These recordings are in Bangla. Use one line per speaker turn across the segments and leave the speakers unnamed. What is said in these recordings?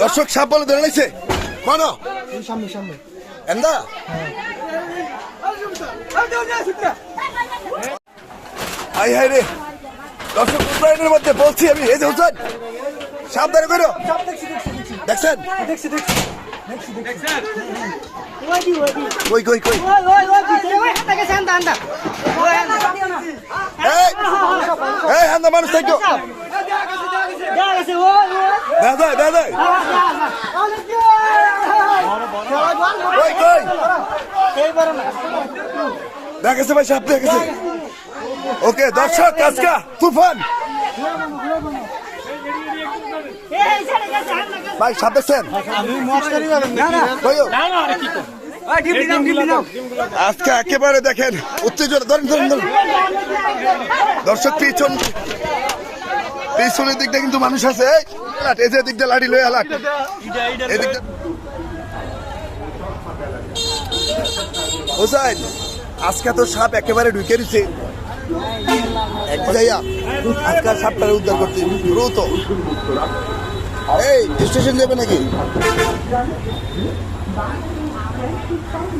দর্শক সাপ বলে ধরে নিছে। কোন? এন্দা? হাই হাই রে। দর্শক মধ্যে বলছি আমি, এই হুসেন, সাবধানে করো। দেখছেন?
দেখছি দেখছি
কই কই কই? এই! হান্দা মানুষ থাকো। দাদা দাদা কই কই? দেখেছে ভাই, সাপ দেখেছে ওকে, দর্শক, আজকা তুফান
এই ছেড়ে গেছে আন্দা গেছে
ভাই সাপ দেখছেন আজকে একেবারে দেখেন উত্তেজনা ধরেন ধরেন ধরেন। দর্শক পিছন পিছনের দিকটা কিন্তু মানুষ আছে। এই, লাট, এই যে দিকটা লাড়ি লয়ে আলাট। এদিকটা হোসাইন আজকে তো সাপ একেবারে ঢুকে দিছে। এক যাইয়া আজকে সাপটারে উদ্ধার করতে দ্রুত। এই, স্টেশন যাবে নাকি?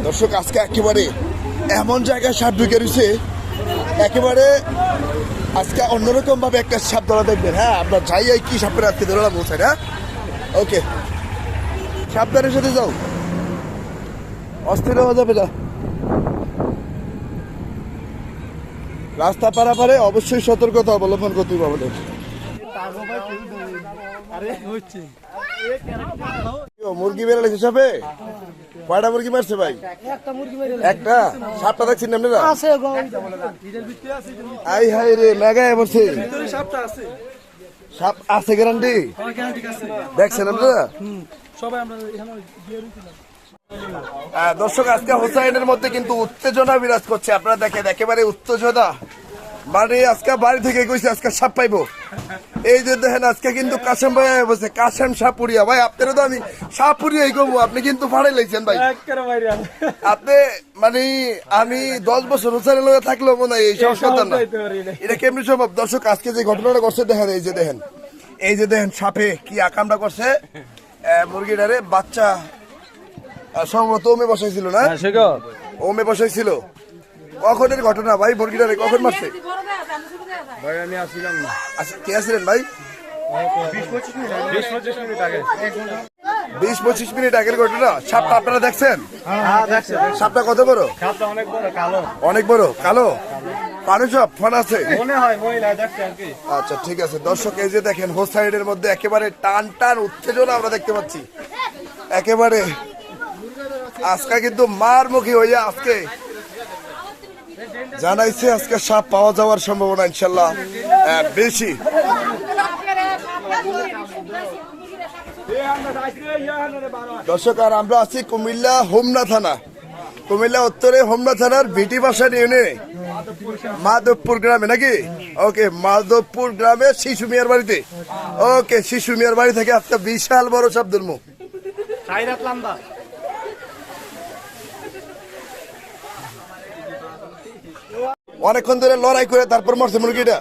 দর্শক, আজকে একেবারে এমন জায়গায় সাপ ঢুকে রয়েছে, একেবারে আজকে অন্যরকম ভাবে একটা সাপ ধরা দেখবেন। হ্যাঁ আপনার যাই যাই কি সাপের আজকে ধরলাম বলছেন হ্যাঁ ওকে। সাবধানের সাথে যাও। অস্থির হওয়া যাবে না। রাস্তা পারাপারে অবশ্যই সতর্কতা অবলম্বন করতে হবে আমাদের। মুরগি বেরোলে হিসাবে? কয়টা মুরগি মারছে ভাই?
একটা?
সাপটা দেখছেন আপনারা? আই হাই রে বসে
ভিতরে
সাপ আছে গ্যারান্টি দেখছেন আপনারা? দর্শক, আজকে হোসাইনের মধ্যে কিন্তু উত্তেজনা বিরাজ করছে। আপনারা দেখেন, একেবারে উত্তেজনা। মানে আজকে বাড়ি থেকে কইছে আজকে সাপ পাইবো। এই যে দেখেন আজকে কিন্তু কাশেম ভাই বসে। কাশেম সাপুরিয়া। ভাই আপনারা তো আমি সাপুরিয়াই কমু আপনি কিন্তু ফাড়াই লাইছেন ভাই। আপনি মানে আমি দশ বছর হোসাইনের লগে থাকলেও মনে হয় এই সব কথা না। এটা কেমনি সম্ভব? দর্শক আজকে যে ঘটনাটা করছে দেখেন এই যে দেখেন। এই যে দেখেন সাপে কি আকামটা করছে। মুরগিটারে বাচ্চা সম্ভবত ওমে বসাইছিল না? ওমে বসাইছিল। কখনের ঘটনা? ভাই মুরগিটারে কখন মারছে?
ভাই আমি আসছিলাম না।
আচ্ছা কে আছিলেন ভাই?
বিশ পঁচিশ মিনিট
আগের ঘটনা। সাপটা আপনারা দেখছেন? সাপটা কত বড়?
অনেক বড় কালো?
পানি সব ফোন আছে? আচ্ছা ঠিক আছে। দর্শক এই যে দেখেন হোস সাইডের মধ্যে একেবারে টান টান উত্তেজনা আমরা দেখতে পাচ্ছি। একেবারে আজকে কিন্তু মার মুখী হইয়া আজকে জানাইছে, আজকে সাপ পাওয়া যাওয়ার সম্ভাবনা ইনশাল্লাহ বেশি। দর্শক, আর আমরা আছি কুমিল্লা হোমনা থানা। কুমিল্লা উত্তরে হোমনা থানার ভিটি বাসার ইউনিয়নে। মাধবপুর গ্রামে, নাকি? ওকে, মাধবপুর গ্রামে শিশু মিয়ার বাড়িতে। ওকে, শিশু মিয়ার বাড়ি থেকে একটা বিশাল বড় শব্দের মুখ অনেকক্ষণ ধরে লড়াই করে তারপর মরছে মুরগিটা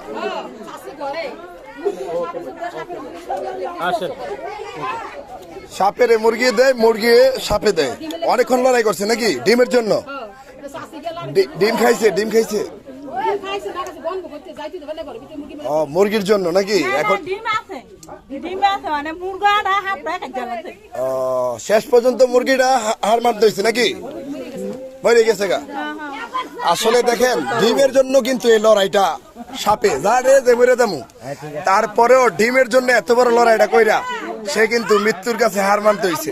সাপের মুরগি দেয় মুরগি সাপে দেয়। অনেকক্ষণ লড়াই করছে নাকি? ডিমের জন্য? ডিম খাইছে ডিম খাইছে। ও মুরগির জন্য নাকি? এখন
ডিম আছে। ডিম আছে মানে
শেষ পর্যন্ত মুরগিটা হা- হার মারতে হয়েছে নাকি? মরে গেছে গা। আসলে দেখেন, ডিমের জন্য কিন্তু এই লড়াইটা সাপে। যা রে, যে মরে দেমু তারপরেও ডিমের জন্য এত বড় লড়াইটা কইরা সে কিন্তু মৃত্যুর কাছে হার মানতে হয়েছে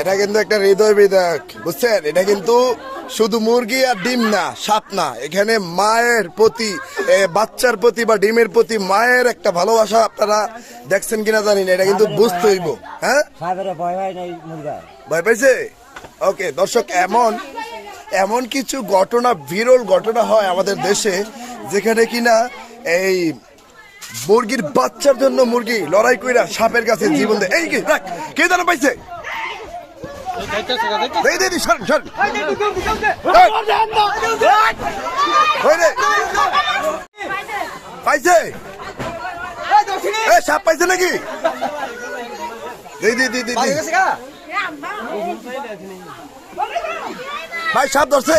এটা কিন্তু একটা হৃদয় বিদায়ক বুঝছেন? এটা কিন্তু শুধু মুরগি আর ডিম না সাপ না। এখানে মায়ের প্রতি বাচ্চার প্রতি বা ডিমের প্রতি মায়ের একটা ভালোবাসা আপনারা দেখছেন কিনা জানি না এটা কিন্তু বুঝতে হইব। হ্যাঁ।
ভয়
পাইছে ওকে দর্শক এমন এমন কিছু ঘটনা বিরল ঘটনা হয় আমাদের দেশে যেখানে কিনা এই মুরগির বাচ্চার জন্য মুরগি লড়াই কইরা সাপের কাছে জীবন দেয়। এই কি? রাখ, কে দানা পাইছে? পাইছে? সাপ পাইছে নাকি? ভাই, সাপ ধরছে।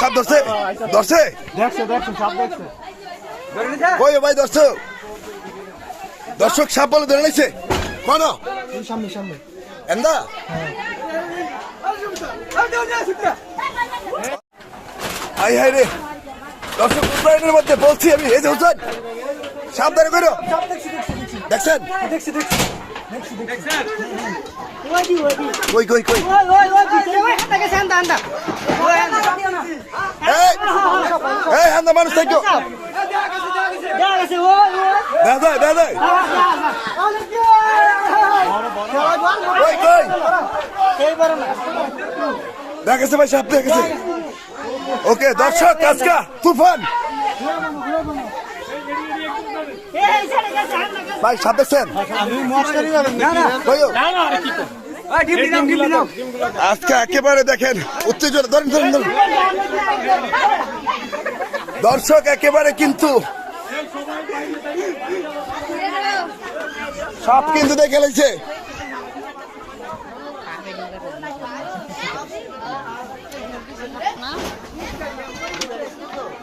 সাপ ধরছে? ধরছে?
দেখছে দেখছে সব দেখছে
কই ভাই দর্শক? দর্শক সাপ বলে ধরে নিছে। কোন?
সামনে সামনে
এন্দা? হাই হাই রে। দর্শক উত্তরায়ণের মধ্যে বলছি আমি এই হুসেন সাবধানে করো। দেখছেন?
ওইদি ওইদি
কই কই কই
ওই ওই ওই পিছে ওই হাতে গেছে আন্দা আন্দা আন্দা
এই এই মানুষ থাকো দাদা দাদা কই কই?
এই বড়
দেখেছে ভাই সাপ দেখেছে। ওকে দর্শক আজকা তুফান।
আন্দা
ভাই সাপ দেখছেন?
আমি মস্কারি করেন না
কইও
না
আজকে একেবারে দেখেন উত্তেজনা ধরেন ধরেন ধরেন। দর্শক একেবারে কিন্তু সব কিন্তু দেখে লাগছে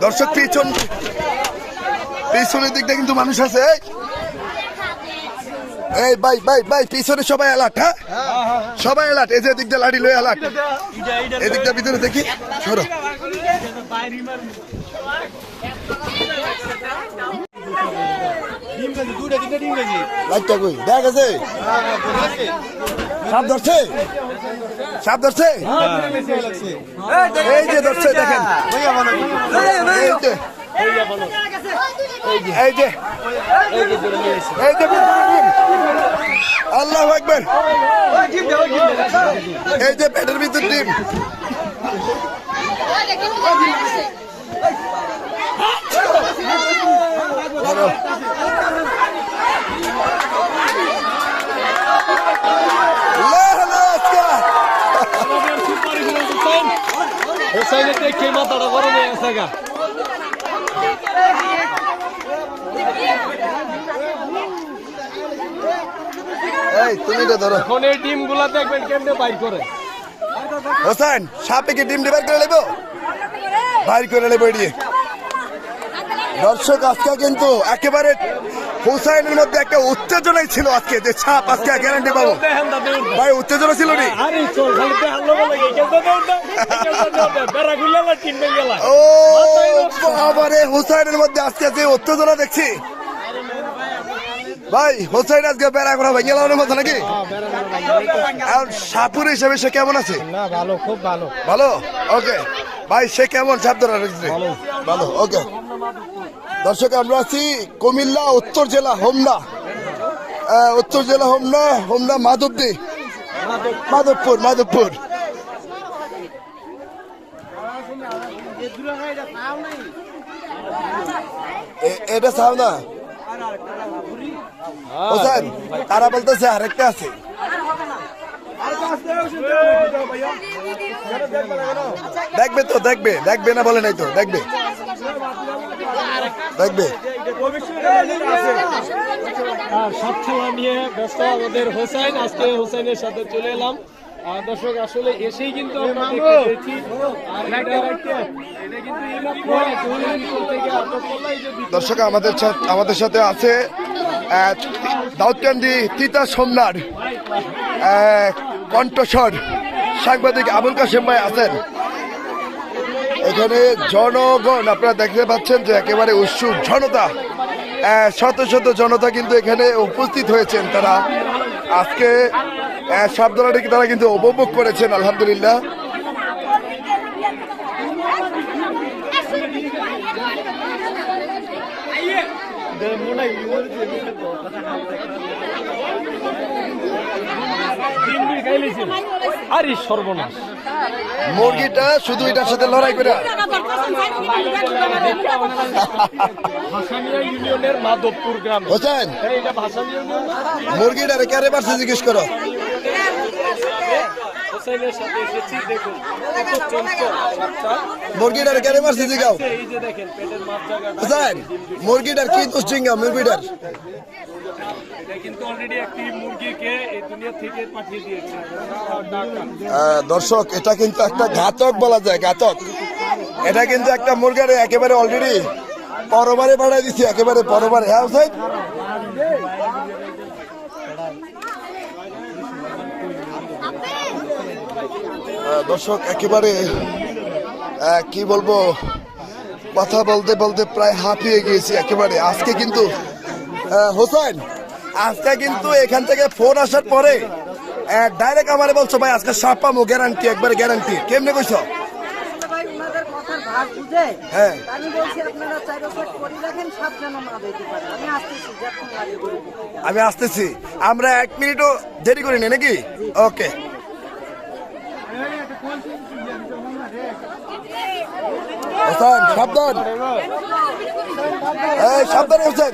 দর্শক পিছন পিছনের দিকটা কিন্তু মানুষ আছে এই। ভাই ভাই ভাই পিছনে সবাই অ্যালার্ট হ্যাঁ? সবাই অ্যালার্ট এই যে দিকটা লাড়ি লয়ে অ্যালার্ট এদিকটা ভিতরে দেখি সরো। লাইটটা কই? দেখা গেছে সাপ ধরছে? সাপ ধরছে? এই যে ধরছে দেখেন। এই যে এই যে এই যে আল্লাহ একবার এই যে পেটের ভিতর ডিম ধরো। লা লা আজকা।
হোসাইনের দেখে মাথাটা গরম হয়ে গেছে গা
এই তুমি তো ধরো।
এখন এই ডিমগুলা দেখবেন কেমনে বাইর করে?
হোসেন সাপে কি ডিম ডিবার করে নেব? বাইর করে নেব এড়িয়ে দর্শক আজকে কিন্তু একেবারে হুসাইনের মধ্যে একটা উত্তেজনাই ছিল আজকে যে ছাপ আজকে গ্যারান্টি পাবো। ভাই উত্তেজনা ছিল নি? ও বাবারে হুসাইনের মধ্যে আজকে যে উত্তেজনা দেখছি। ভাই হোসাইন আজকে বেড়া করা ভেঙে লাগানোর মতো নাকি? আর সাপুর হিসেবে সে কেমন আছে?
না ভালো খুব ভালো।
ভালো? ওকে। ভাই সে কেমন? সাপ ধরা ভালো ওকে। দর্শক আমরা আছি কুমিল্লা উত্তর জেলা হোমনা। উত্তর জেলা হোমনা হোমনা মাধবদী। মাধবপুর মাধবপুর। এটা চাও না হোসেন তারা বলতেছে আরেকটা আছে। দেখবে তো দেখবে দেখবে না বলে নাই তো দেখবে। দেখবে।
সব খেলা নিয়ে ব্যস্ত আমাদের হোসেন আজকে হোসেনের সাথে চলে এলাম। দর্শক আসলে এসেই কিন্তু আমরা
দর্শক আমাদের সাথে আমাদের সাথে আছে দাউদকান্দি তিতা সোমনাথ কণ্ঠস্বর সাংবাদিক আবুল কাশেম ভাই আছেন। এখানে জনগণ, আপনারা দেখতে পাচ্ছেন যে একেবারে উৎসুক জনতা শত শত জনতা কিন্তু এখানে উপস্থিত হয়েছেন তারা। আজকে সব ধরনের তারা কিন্তু উপভোগ করেছেন, আলহামদুলিল্লাহ।
তিন আরে সর্বনাশ।
মুরগিটা শুধু এটার সাথে লড়াই করে।
ইউনিয়নের মাধবপুর গ্রাম।
হোসেন? মুরগিটারে কারে মারছে জিজ্ঞেস করো। মুরগিটারে মারছে জিগাও। হোসেন কি দোষ জিঙ্গা মুরগিটার? দর্শক এটা কিন্তু একটা ঘাতক বলা যায় ঘাতক। এটা কিন্তু একটা মুরগারে একেবারে অলরেডি পরবারে বাড়াই দিচ্ছে একেবারে পরবারে। হ্যাঁ আহ, দর্শক একেবারে কি বলব? কথা বলতে বলতে প্রায় হাঁপিয়ে গিয়েছি একেবারে। আজকে কিন্তু হোসেন আজকে কিন্তু এখান থেকে ফোন আসার পরে ডাইরেক্ট আমারে বলছো ভাই আজকে সাপ পাবো গ্যারান্টি একবার গ্যারান্টি কেমনে কইছো?
বুঝে?
হ্যাঁ।
আমি আসতেছি
আমরা এক মিনিটও দেরি করিনি নাকি? ওকে। হোসেন সাবধান। এই সাবধান হোসেন